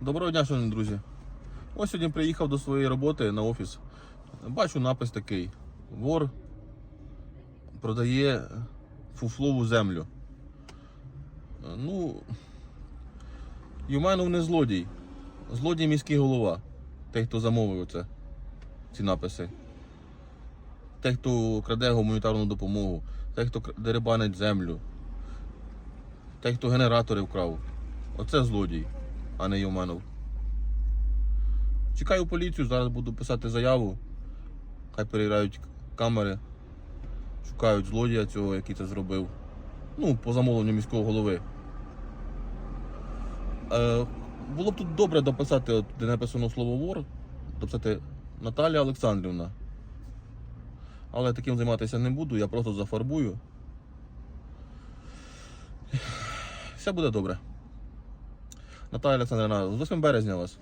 Доброго дня, шановні друзі. Ось сьогодні приїхав до своєї роботи на офіс. Бачу напис такий: вор продає фуфлову землю. Ну, Юманов не злодій. Злодій міський голова. Той, хто замовив це, ці написи. Той, хто краде гуманітарну допомогу, той, хто дерибанить землю, той, хто генератори вкрав. Оце злодій, а не Юманов. Чекаю поліцію, зараз буду писати заяву. Хай перевіряють камери, шукають злодія цього, який це зробив. Ну, по замовленню міського голови. Е, було б тут добре дописати, от, де написано слово вор, дописати Наталія Олександрівна. Але таким займатися не буду, я просто зафарбую. Все буде добре. Наталія Олександрівна, з 8 березня вас.